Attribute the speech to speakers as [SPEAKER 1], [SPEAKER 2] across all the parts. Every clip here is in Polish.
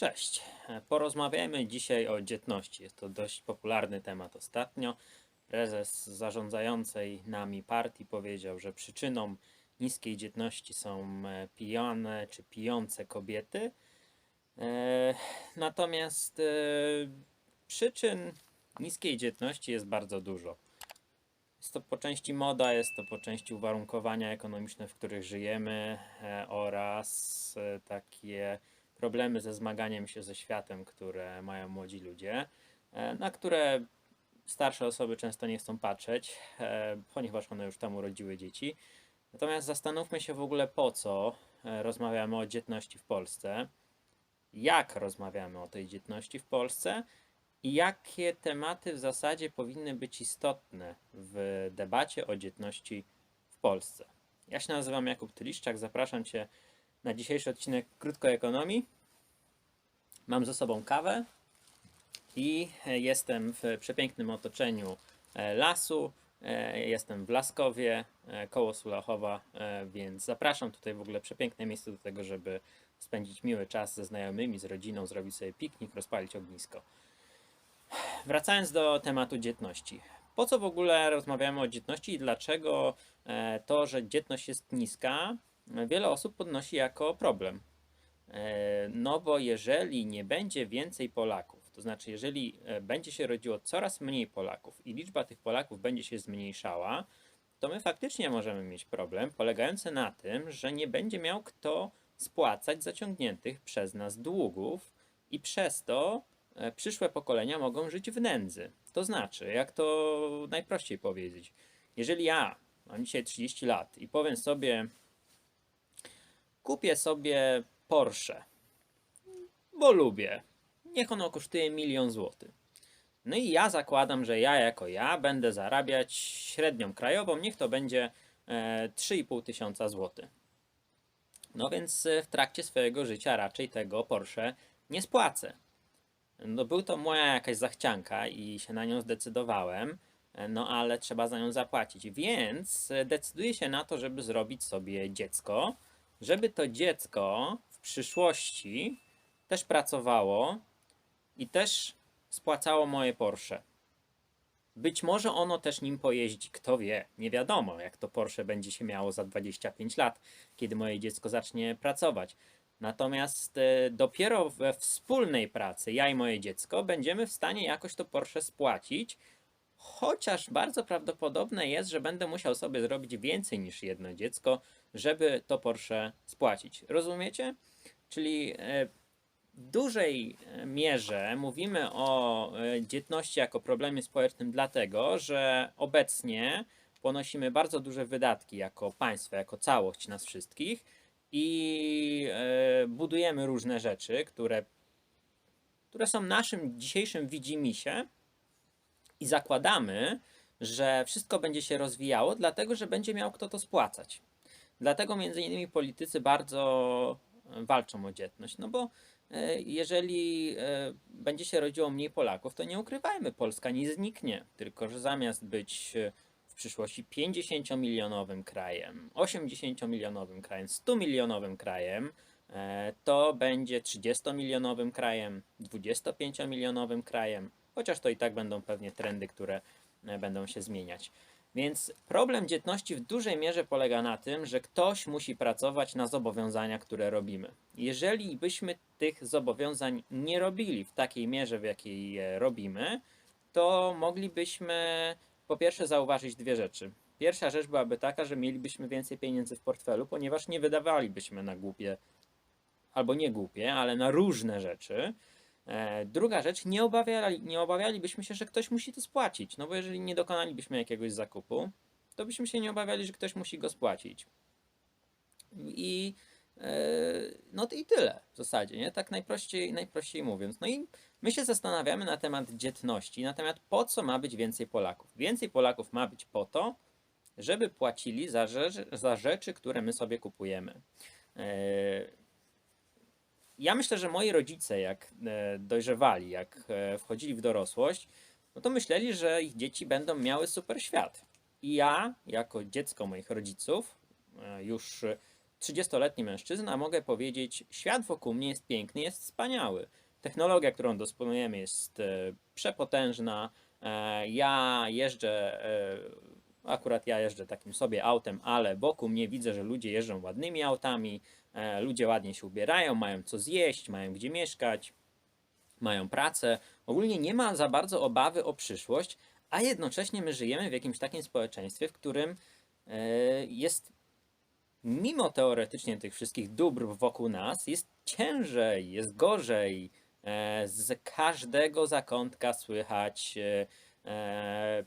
[SPEAKER 1] Cześć. Porozmawiajmy dzisiaj o dzietności. Jest to dość popularny temat ostatnio. Prezes zarządzającej nami partii powiedział, że przyczyną niskiej dzietności są e, pijane czy pijące kobiety. E, Natomiast e, przyczyn niskiej dzietności jest bardzo dużo. Jest to po części moda, jest to po części uwarunkowania ekonomiczne, w których żyjemy oraz takie problemy ze zmaganiem się ze światem, które mają młodzi ludzie, e, na które starsze osoby często nie chcą patrzeć, e, ponieważ one już tam urodziły dzieci. Natomiast zastanówmy się w ogóle po co e, rozmawiamy o dzietności w Polsce, jak rozmawiamy o tej dzietności w Polsce i jakie tematy w zasadzie powinny być istotne w debacie o dzietności w Polsce. Ja się nazywam Jakub Tyliszczak, zapraszam Cię na dzisiejszy odcinek Krótko Ekonomii. Mam ze sobą kawę i e, jestem w przepięknym otoczeniu e, lasu. E, Jestem w Laskowie, koło Sulachowa, więc zapraszam tutaj w ogóle przepiękne miejsce do tego, żeby spędzić miły czas ze znajomymi, z rodziną, zrobić sobie piknik, rozpalić ognisko. Wracając do tematu dzietności. Po co w ogóle rozmawiamy o dzietności i dlaczego to, że dzietność jest niska, wiele osób podnosi jako problem? E, No bo jeżeli nie będzie więcej Polaków, to znaczy jeżeli e, będzie się rodziło coraz mniej Polaków i liczba tych Polaków będzie się zmniejszała, to my faktycznie możemy mieć problem polegający na tym, że nie będzie miał kto spłacać zaciągniętych przez nas długów i przez to e, przyszłe pokolenia mogą żyć w nędzy. To znaczy, jak to najprościej powiedzieć, jeżeli ja mam dzisiaj 30 lat i powiem sobie, kupię sobie Porsche, bo lubię, niech ono kosztuje milion złotych. No i ja zakładam, że ja jako ja będę zarabiać średnią krajową, niech to będzie e, 3,5 tysiąca złotych. No więc e, w trakcie swojego życia raczej tego Porsche nie spłacę. No był to moja jakaś zachcianka i się na nią zdecydowałem, e, no ale trzeba za nią zapłacić. Więc e, decyduję się na to, żeby zrobić sobie dziecko, żeby to dziecko przyszłości też pracowało i też spłacało moje Porsche. Być może ono też nim pojeździ, kto wie, nie wiadomo, jak to Porsche będzie się miało za 25 lat, kiedy moje dziecko zacznie pracować. Natomiast e, dopiero we wspólnej pracy, ja i moje dziecko, będziemy w stanie jakoś to Porsche spłacić, chociaż bardzo prawdopodobne jest, że będę musiał sobie zrobić więcej niż jedno dziecko, żeby to Porsche spłacić. Rozumiecie? Czyli e, w dużej e, mierze mówimy o e, dzietności jako problemie społecznym, dlatego że obecnie ponosimy bardzo duże wydatki jako państwo, jako całość nas wszystkich i budujemy różne rzeczy, które, które są naszym dzisiejszym widzimisię i zakładamy, że wszystko będzie się rozwijało, dlatego że będzie miał kto to spłacać. Dlatego między innymi politycy bardzo walczą o dzietność, no bo e, jeżeli e, będzie się rodziło mniej Polaków, to nie ukrywajmy, Polska nie zniknie, tylko że zamiast być e, w przyszłości 50-milionowym krajem, 80-milionowym krajem, 100-milionowym krajem, to będzie 30-milionowym krajem, 25-milionowym krajem, chociaż to i tak będą pewnie trendy, które będą się zmieniać. Więc problem dzietności w dużej mierze polega na tym, że ktoś musi pracować na zobowiązania, które robimy. Jeżeli byśmy tych zobowiązań nie robili w takiej mierze, w jakiej je robimy, to moglibyśmy po pierwsze zauważyć dwie rzeczy. Pierwsza rzecz byłaby taka, że mielibyśmy więcej pieniędzy w portfelu, ponieważ nie wydawalibyśmy na głupie, albo nie głupie, ale na różne rzeczy. E, Druga rzecz, nie, obawiali, nie obawialibyśmy się, że ktoś musi to spłacić. No bo jeżeli nie dokonalibyśmy jakiegoś zakupu, to byśmy się nie obawiali, że ktoś musi go spłacić. I e, no i tyle w zasadzie, nie? Tak najprościej, najprościej mówiąc. No i my się zastanawiamy na temat dzietności, na temat po co ma być więcej Polaków. Więcej Polaków ma być po to, żeby płacili za rzeczy, za rzeczy które my sobie kupujemy. Ja myślę, że moi rodzice, jak e, dojrzewali, jak e, wchodzili w dorosłość, no to myśleli, że ich dzieci będą miały super świat. I ja, jako dziecko moich rodziców, e, już 30-letni mężczyzna mogę powiedzieć, świat wokół mnie jest piękny, jest wspaniały. Technologia, którą dysponujemy jest przepotężna. Ja jeżdżę, akurat ja jeżdżę takim sobie autem, ale wokół mnie widzę, że ludzie jeżdżą ładnymi autami, ludzie ładnie się ubierają, mają co zjeść, mają gdzie mieszkać, mają pracę. Ogólnie nie ma za bardzo obawy o przyszłość, a jednocześnie my żyjemy w jakimś takim społeczeństwie, w którym e, jest mimo teoretycznie tych wszystkich dóbr wokół nas, jest ciężej, jest gorzej. E, Z każdego zakątka słychać e, e,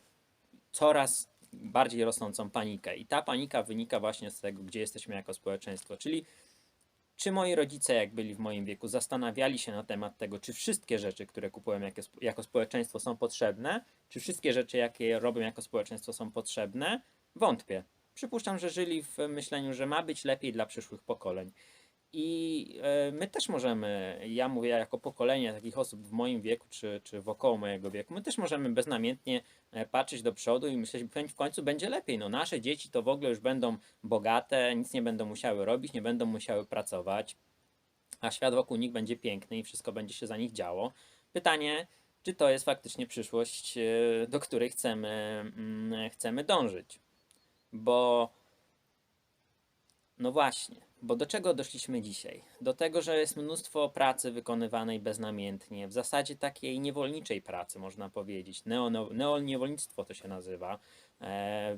[SPEAKER 1] coraz bardziej rosnącą panikę. I ta panika wynika właśnie z tego, gdzie jesteśmy jako społeczeństwo. Czyli czy moi rodzice, jak byli w moim wieku, zastanawiali się na temat tego, czy wszystkie rzeczy, które kupują jako, społeczeństwo, są potrzebne, czy wszystkie rzeczy, jakie robią jako społeczeństwo, są potrzebne? Wątpię. Przypuszczam, że żyli w myśleniu, że ma być lepiej dla przyszłych pokoleń. I e, my też możemy, ja mówię jako pokolenie takich osób w moim wieku, czy, czy wokoło mojego wieku, my też możemy beznamiętnie e, patrzeć do przodu i myśleć, że w końcu będzie lepiej. No nasze dzieci to w ogóle już będą bogate, nic nie będą musiały robić, nie będą musiały pracować, a świat wokół nich będzie piękny i wszystko będzie się za nich działo. Pytanie, czy to jest faktycznie przyszłość, e, do której chcemy, mm, chcemy dążyć? Bo no właśnie, bo do czego doszliśmy dzisiaj? Do tego, że jest mnóstwo pracy wykonywanej beznamiętnie, w zasadzie takiej niewolniczej pracy, można powiedzieć. Neo, neoniewolnictwo to się nazywa. E,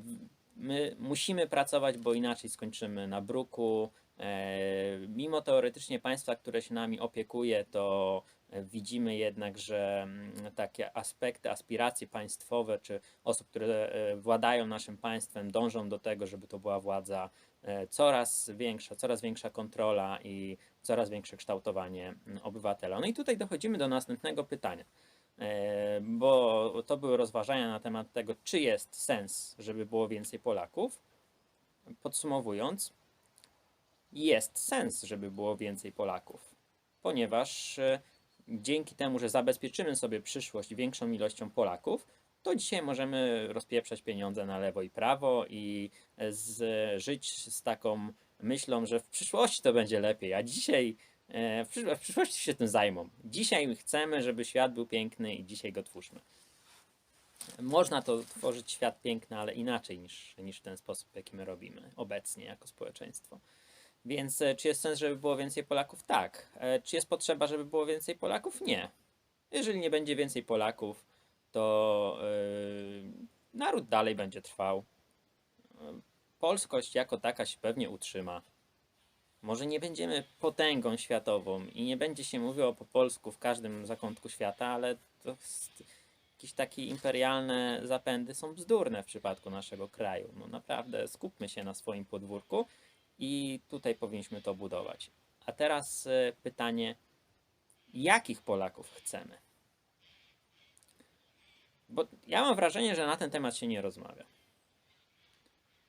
[SPEAKER 1] my musimy pracować, bo inaczej skończymy na bruku. E, mimo teoretycznie państwa, które się nami opiekuje, to widzimy jednak, że mm, takie aspekty, aspiracje państwowe, czy osób, które e, władają naszym państwem, dążą do tego, żeby to była władza e, coraz większa, coraz większa kontrola i coraz większe kształtowanie mm, obywatela. No i tutaj dochodzimy do następnego pytania, e, bo to były rozważania na temat tego, czy jest sens, żeby było więcej Polaków. Podsumowując, jest sens, żeby było więcej Polaków, ponieważ dzięki temu, że zabezpieczymy sobie przyszłość większą ilością Polaków, to dzisiaj możemy rozpieprzać pieniądze na lewo i prawo i e, z, żyć z taką myślą, że w przyszłości to będzie lepiej, a dzisiaj e, w, przysz- w przyszłości się tym zajmą. Dzisiaj chcemy, żeby świat był piękny i dzisiaj go twórzmy. Można to tworzyć świat piękny, ale inaczej niż, niż ten sposób, jaki my robimy obecnie jako społeczeństwo. Więc e, czy jest sens, żeby było więcej Polaków? Tak. E, Czy jest potrzeba, żeby było więcej Polaków? Nie. Jeżeli nie będzie więcej Polaków, to yy, naród dalej będzie trwał. Polskość jako taka się pewnie utrzyma. Może nie będziemy potęgą światową i nie będzie się mówiło po polsku w każdym zakątku świata, ale to jakieś takie imperialne zapędy są bzdurne w przypadku naszego kraju. No naprawdę skupmy się na swoim podwórku i tutaj powinniśmy to budować. A teraz e, pytanie, jakich Polaków chcemy? Bo ja mam wrażenie, że na ten temat się nie rozmawia.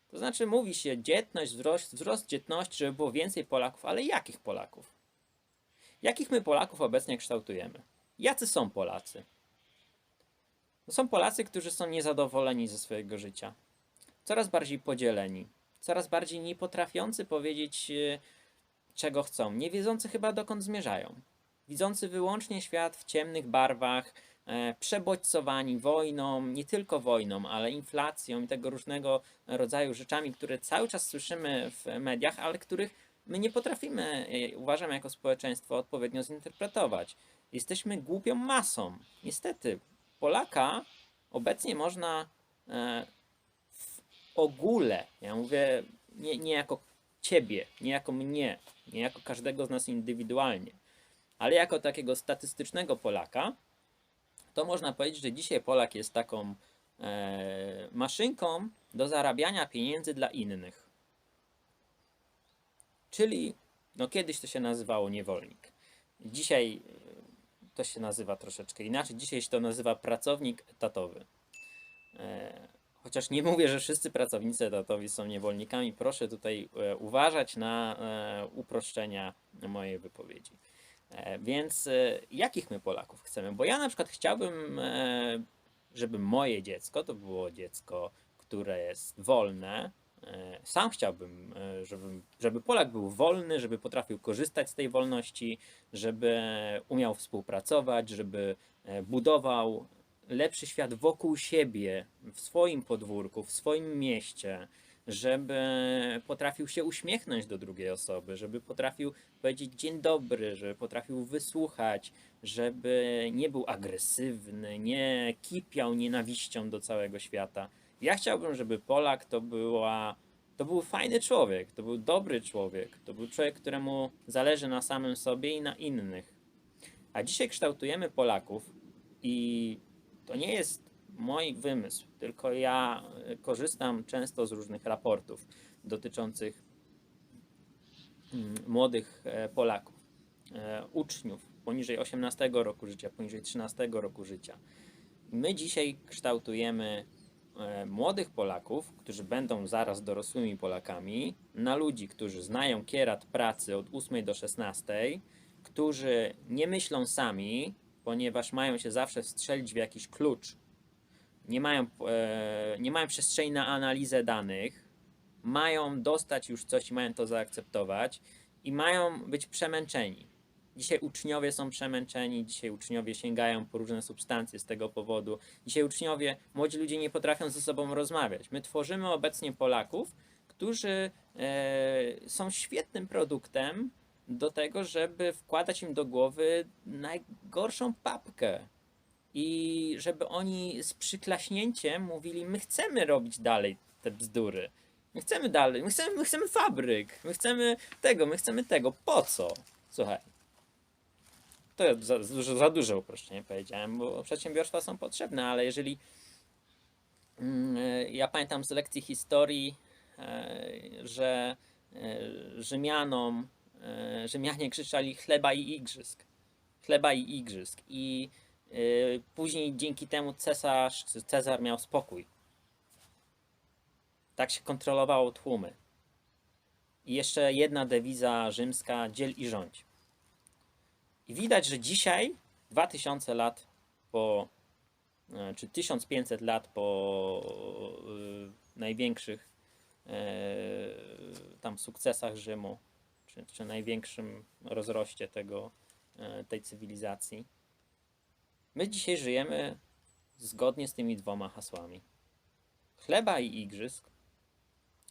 [SPEAKER 1] To znaczy mówi się dzietność, wzrost, wzrost dzietności, żeby było więcej Polaków, ale jakich Polaków? Jakich my Polaków obecnie kształtujemy? Jacy są Polacy? To są Polacy, którzy są niezadowoleni ze swojego życia, coraz bardziej podzieleni, coraz bardziej nie potrafiący powiedzieć, e, czego chcą, nie wiedzący chyba dokąd zmierzają, widzący wyłącznie świat w ciemnych barwach, e, przebodźcowani wojną, nie tylko wojną, ale inflacją i tego różnego rodzaju rzeczami, które cały czas słyszymy w mediach, ale których my nie potrafimy, e, uważam, jako społeczeństwo odpowiednio zinterpretować. Jesteśmy głupią masą. Niestety, Polaka obecnie można e, ogóle, ja mówię nie, nie jako ciebie, nie jako mnie, nie jako każdego z nas indywidualnie, ale jako takiego statystycznego Polaka, to można powiedzieć, że dzisiaj Polak jest taką e, maszynką do zarabiania pieniędzy dla innych. Czyli, no kiedyś to się nazywało niewolnik. Dzisiaj to się nazywa troszeczkę inaczej. Dzisiaj się to nazywa pracownik etatowy. Chociaż nie mówię, że wszyscy pracownicy etatowi są niewolnikami, proszę tutaj e, uważać na e, uproszczenia mojej wypowiedzi. E, Więc jakich my Polaków chcemy? Bo ja na przykład chciałbym, żeby moje dziecko to było dziecko, które jest wolne, Sam chciałbym, żeby, żeby Polak był wolny, żeby potrafił korzystać z tej wolności, żeby umiał współpracować, żeby budował lepszy świat wokół siebie, w swoim podwórku, w swoim mieście, żeby potrafił się uśmiechnąć do drugiej osoby, żeby potrafił powiedzieć dzień dobry, żeby potrafił wysłuchać, żeby nie był agresywny, nie kipiał nienawiścią do całego świata. Ja chciałbym, żeby Polak to była to był fajny człowiek, to był dobry człowiek, to był człowiek, któremu zależy na samym sobie i na innych. A dzisiaj kształtujemy Polaków i to nie jest mój wymysł, tylko ja e, korzystam często z różnych raportów dotyczących mm, młodych e, Polaków, e, uczniów poniżej 18 roku życia, poniżej 13 roku życia. My dzisiaj kształtujemy młodych Polaków, którzy będą zaraz dorosłymi Polakami, na ludzi, którzy znają kierat pracy od 8 do 16, którzy nie myślą sami, ponieważ mają się zawsze wstrzelić w jakiś klucz. Nie mają, e, nie mają przestrzeni na analizę danych, mają dostać już coś i mają to zaakceptować i mają być przemęczeni. Dzisiaj uczniowie są przemęczeni, dzisiaj uczniowie sięgają po różne substancje z tego powodu. Dzisiaj uczniowie, młodzi ludzie nie potrafią ze sobą rozmawiać. My tworzymy obecnie Polaków, którzy e, są świetnym produktem do tego, żeby wkładać im do głowy najgorszą papkę. I żeby oni z przyklaśnięciem mówili: My chcemy robić dalej te bzdury. My chcemy dalej, my chcemy, my chcemy fabryk, my chcemy tego, my chcemy tego. Po co? Słuchaj. To jest za, za, za duże uproszczenie powiedziałem, bo przedsiębiorstwa są potrzebne, ale jeżeli mm, ja pamiętam z lekcji historii, e, że e, Rzymianom, Rzymianie krzyczali chleba i igrzysk. Chleba i igrzysk. I e, później dzięki temu cesarz, Cezar miał spokój. Tak się kontrolowało tłumy. I jeszcze jedna dewiza rzymska: dziel i rządź. I widać, że dzisiaj, 2000 lat po, e, czy 1500 lat po e, największych e, tam sukcesach Rzymu, czy, czy największym rozroście tego, e, tej cywilizacji, my dzisiaj żyjemy zgodnie z tymi dwoma hasłami. Chleba i igrzysk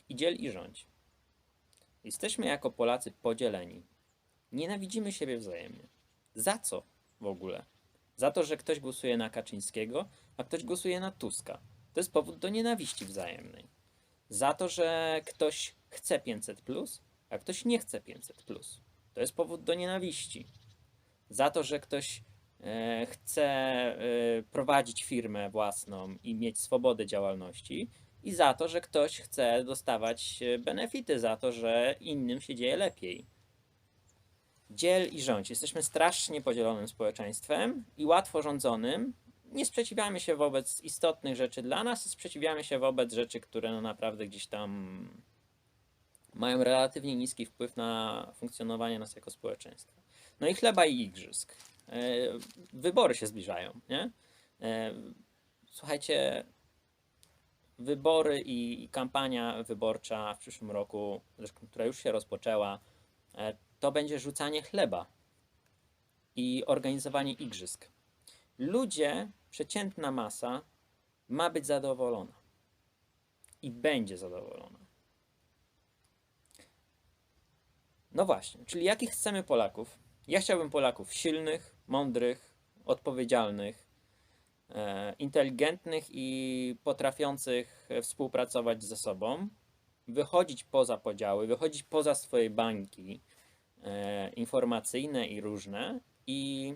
[SPEAKER 1] i dziel i rządź. Jesteśmy jako Polacy podzieleni. Nienawidzimy siebie wzajemnie. Za co w ogóle? Za to, że ktoś głosuje na Kaczyńskiego, a ktoś głosuje na Tuska. To jest powód do nienawiści wzajemnej. Za to, że ktoś chce 500, a ktoś nie chce 500. To jest powód do nienawiści. Za to, że ktoś e, chce e, prowadzić firmę własną i mieć swobodę działalności, i za to, że ktoś chce dostawać e, benefity za to, że innym się dzieje lepiej. Dziel i rządź. Jesteśmy strasznie podzielonym społeczeństwem i łatwo rządzonym. Nie sprzeciwiamy się wobec istotnych rzeczy dla nas, sprzeciwiamy się wobec rzeczy, które no naprawdę gdzieś tam mają relatywnie niski wpływ na funkcjonowanie nas jako społeczeństwa. No i chleba i igrzysk. E, Wybory się zbliżają, nie? E, Słuchajcie, wybory i kampania wyborcza w przyszłym roku, która już się rozpoczęła, e, to będzie rzucanie chleba i organizowanie igrzysk. Ludzie, przeciętna masa, ma być zadowolona i będzie zadowolona. No właśnie, czyli jakich chcemy Polaków? Ja chciałbym Polaków silnych, mądrych, odpowiedzialnych, e, inteligentnych i potrafiących współpracować ze sobą, wychodzić poza podziały, wychodzić poza swoje bańki e, informacyjne i różne i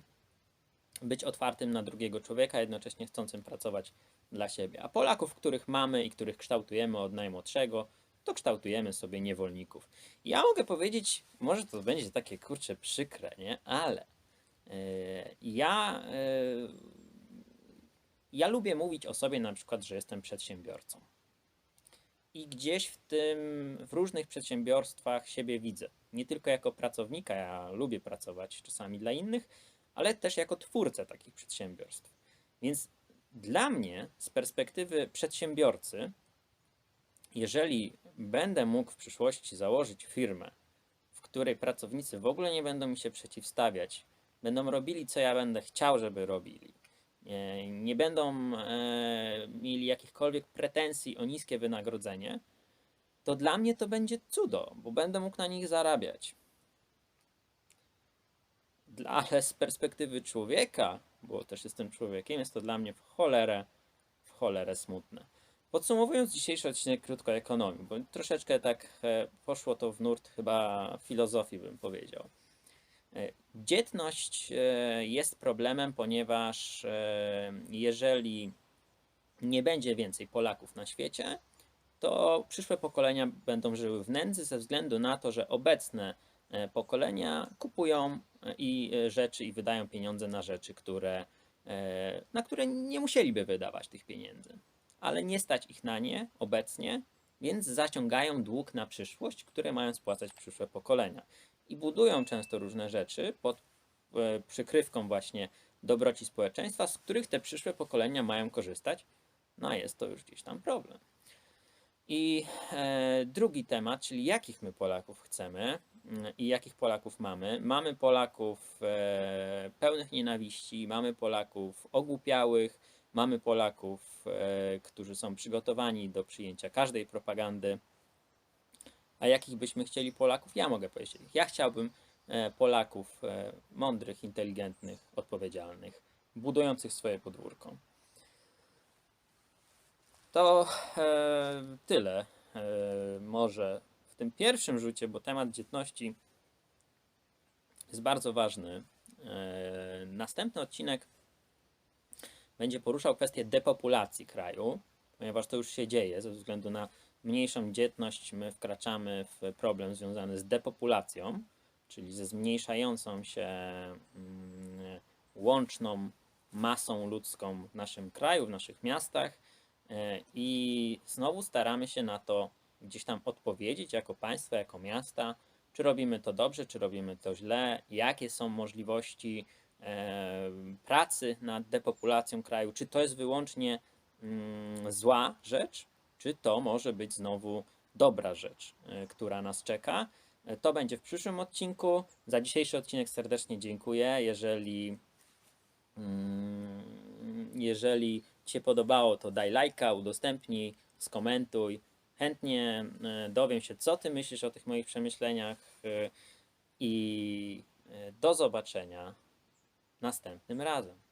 [SPEAKER 1] być otwartym na drugiego człowieka, jednocześnie chcącym pracować dla siebie. A Polaków, których mamy i których kształtujemy od najmłodszego, to kształtujemy sobie niewolników. Ja mogę powiedzieć, może to będzie takie kurcze przykre, nie? Ale e, ja, e, ja lubię mówić o sobie na przykład, że jestem przedsiębiorcą. I gdzieś w tym, w różnych przedsiębiorstwach siebie widzę. Nie tylko jako pracownika, ja lubię pracować czasami dla innych, ale też jako twórcę takich przedsiębiorstw. Więc dla mnie, z perspektywy przedsiębiorcy, jeżeli będę mógł w przyszłości założyć firmę, w której pracownicy w ogóle nie będą mi się przeciwstawiać, będą robili, co ja będę chciał, żeby robili, e, nie będą e, mieli jakichkolwiek pretensji o niskie wynagrodzenie, to dla mnie to będzie cudo, bo będę mógł na nich zarabiać. Ale z perspektywy człowieka, bo też jestem człowiekiem, jest to dla mnie w cholerę, w cholerę smutne. Podsumowując dzisiejszy odcinek krótko ekonomii, bo troszeczkę tak e, poszło to w nurt chyba filozofii, bym powiedział. E, Dzietność e, jest problemem, ponieważ jeżeli nie będzie więcej Polaków na świecie, to przyszłe pokolenia będą żyły w nędzy ze względu na to, że obecne pokolenia kupują i rzeczy i wydają pieniądze na rzeczy, które, na które nie musieliby wydawać tych pieniędzy. Ale nie stać ich na nie obecnie, więc zaciągają dług na przyszłość, które mają spłacać przyszłe pokolenia. I budują często różne rzeczy pod e, przykrywką właśnie dobroci społeczeństwa, z których te przyszłe pokolenia mają korzystać. No a jest to już gdzieś tam problem. I e, drugi temat, czyli jakich my Polaków chcemy mm, i jakich Polaków mamy. Mamy Polaków e, pełnych nienawiści, mamy Polaków ogłupiałych, mamy Polaków, e, którzy są przygotowani do przyjęcia każdej propagandy. A jakich byśmy chcieli Polaków? Ja mogę powiedzieć. Ja chciałbym e, Polaków e, mądrych, inteligentnych, odpowiedzialnych, budujących swoje podwórko. To tyle może w tym pierwszym rzucie, bo temat dzietności jest bardzo ważny. Następny odcinek będzie poruszał kwestię depopulacji kraju, ponieważ to już się dzieje ze względu na mniejszą dzietność. My wkraczamy w problem związany z depopulacją, czyli ze zmniejszającą się mm, łączną masą ludzką w naszym kraju, w naszych miastach. E, I znowu staramy się na to gdzieś tam odpowiedzieć jako państwo, jako miasta, czy robimy to dobrze, czy robimy to źle, jakie są możliwości pracy nad depopulacją kraju, czy to jest wyłącznie mm, zła rzecz, czy to może być znowu dobra rzecz, e, która nas czeka. E, To będzie w przyszłym odcinku. Za dzisiejszy odcinek serdecznie dziękuję. Jeżeli Mm, Jeżeli Ci się podobało, to daj lajka, udostępnij, skomentuj. Chętnie e, dowiem się, co Ty myślisz o tych moich przemyśleniach e, i e, do zobaczenia następnym razem.